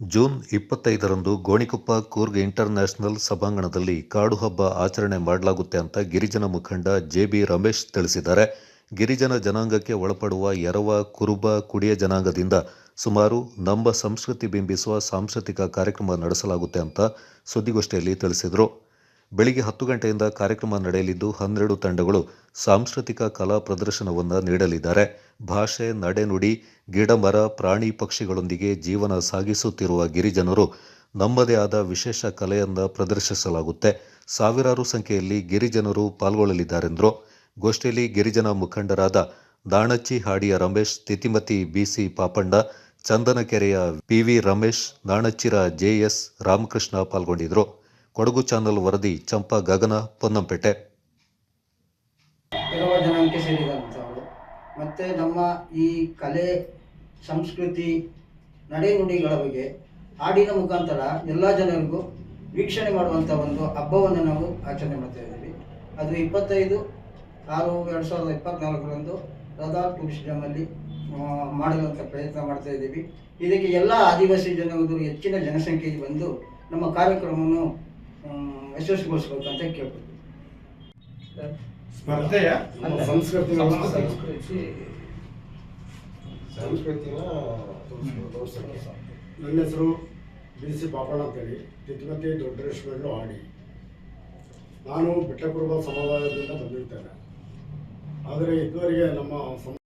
June ಇಪ್ಪತ್ತೈದರಂದು Gonikoppa Coorg international ಸಭಾಂಗಣದಲ್ಲಿ ಕಾಡು ಹಬ್ಬ ಆಚರಣೆ ಮಾಡಲಾಗುತ್ತೆ ಅಂತ ಗಿರಿಜನ ಮುಖಂಡ ಜೆ ಬಿ ರಮೇಶ್ ತಿಳಿಸಿದ್ದಾರೆ. ಗಿರಿಜನ ಜನಾಂಗಕ್ಕೆ ಒಳಪಡುವ ಎರವ, ಕುರುಬ, ಕುಡಿಯ ಜನಾಂಗದಿಂದ ಸುಮಾರು ನಮ್ಮ ಸಂಸ್ಕೃತಿ ಬಿಂಬಿಸುವ ಸಾಂಸ್ಕೃತಿಕ ಕಾರ್ಯಕ್ರಮ ನಡೆಸಲಾಗುತ್ತೆ ಅಂತ ಸುದ್ದಿಗೋಷ್ಠಿಯಲ್ಲಿ ತಿಳಿಸಿದರು. ಬೆಳಿಗ್ಗೆ ಹತ್ತು ಗಂಟೆಯಿಂದ ಕಾರ್ಯಕ್ರಮ ನಡೆಯಲಿದ್ದು ಹನ್ನೆರಡು ತಂಡಗಳು ಸಾಂಸ್ಕೃತಿಕ ಕಲಾ ಪ್ರದರ್ಶನವನ್ನು ನೀಡಲಿದ್ದಾರೆ. ಭಾಷೆ, ನಡೆನುಡಿ, ಗಿಡಮರ, ಪ್ರಾಣಿ ಪಕ್ಷಿಗಳೊಂದಿಗೆ ಜೀವನ ಸಾಗಿಸುತ್ತಿರುವ ಗಿರಿಜನರು ನಮ್ಮದೇ ಆದ ವಿಶೇಷ ಕಲೆಯನ್ನು ಪ್ರದರ್ಶಿಸಲಾಗುತ್ತೆ. ಸಾವಿರಾರು ಸಂಖ್ಯೆಯಲ್ಲಿ ಗಿರಿಜನರು ಪಾಲ್ಗೊಳ್ಳಲಿದ್ದಾರೆಂದರು. ಗೋಷ್ಠಿಯಲ್ಲಿ ಗಿರಿಜನ ಮುಖಂಡರಾದ ದಾಣಚ್ಚಿ ಹಾಡಿಯ ರಮೇಶ್, ತಿತಿಮತಿ ಬಿಸಿ ಪಾಪಣ್ಣ, ಚಂದನಕೆರೆಯ ಪಿವಿ ರಮೇಶ್, ನಾಣಚ್ಚಿರ ಜೆಎಸ್ ರಾಮಕೃಷ್ಣ ಪಾಲ್ಗೊಂಡಿದ್ದರು ಕೊಡಗು ಚಾನಲ್ ವರದಿ, ಚಂಪಾ ಗಗನ, ಪೊನ್ನಂಪೇಟೆ. ಕೆಲವು ಜನಾಂಗಕ್ಕೆ ಸೇರಿದಂಥವರು ಮತ್ತು ನಮ್ಮ ಈ ಕಲೆ, ಸಂಸ್ಕೃತಿ ನಡೆನುಡಿಗಳ ಬಗ್ಗೆ ಹಾಡಿನ ಮುಖಾಂತರ ಎಲ್ಲ ಜನರಿಗೂ ವೀಕ್ಷಣೆ ಮಾಡುವಂಥ ಒಂದು ಹಬ್ಬವನ್ನು ನಾವು ಆಚರಣೆ ಮಾಡ್ತಾ ಇದ್ದೀವಿ. ಅದು ಇಪ್ಪತ್ತೈದು ಆರು ಎರಡು ಸಾವಿರದ ಇಪ್ಪತ್ನಾಲ್ಕರಂದು ರದಾ ಟೂರಿಸ್ಟಮಲ್ಲಿ ಮಾಡಿರುವಂಥ ಪ್ರಯತ್ನ ಮಾಡ್ತಾ ಇದ್ದೀವಿ. ಇದಕ್ಕೆ ಎಲ್ಲ ಆದಿವಾಸಿ ಜನರು, ಹೆಚ್ಚಿನ ಜನಸಂಖ್ಯೆಗೆ ಬಂದು ನಮ್ಮ ಕಾರ್ಯಕ್ರಮವನ್ನು ಯಶಸ್ವಿಗೊಳಿಸ್ಬೇಕಂತ ಕೇಳ್ಬೋದು ಸ್ಪರ್ಧೆಯ. ಸಂಸ್ಕೃತಿ ಸಂಸ್ಕೃತಿ ಸಂಸ್ಕೃತಿನ ನನ್ನ ಹೆಸರು ಬಿ ಸಿ ಪಾಪಣ್ಣ ಅಂತೇಳಿ. ತಿತ್ಮತಿ ದೊಡ್ಡರೇಶ್ವರರು ಆಡಿ. ನಾನು ಬೆಟ್ಟಕುರುಬ ಸಮುದಾಯದಿಂದ ಬಂದಿರ್ತೇನೆ. ಆದರೆ ಇದುವರೆಗೆ ನಮ್ಮ ಸಮ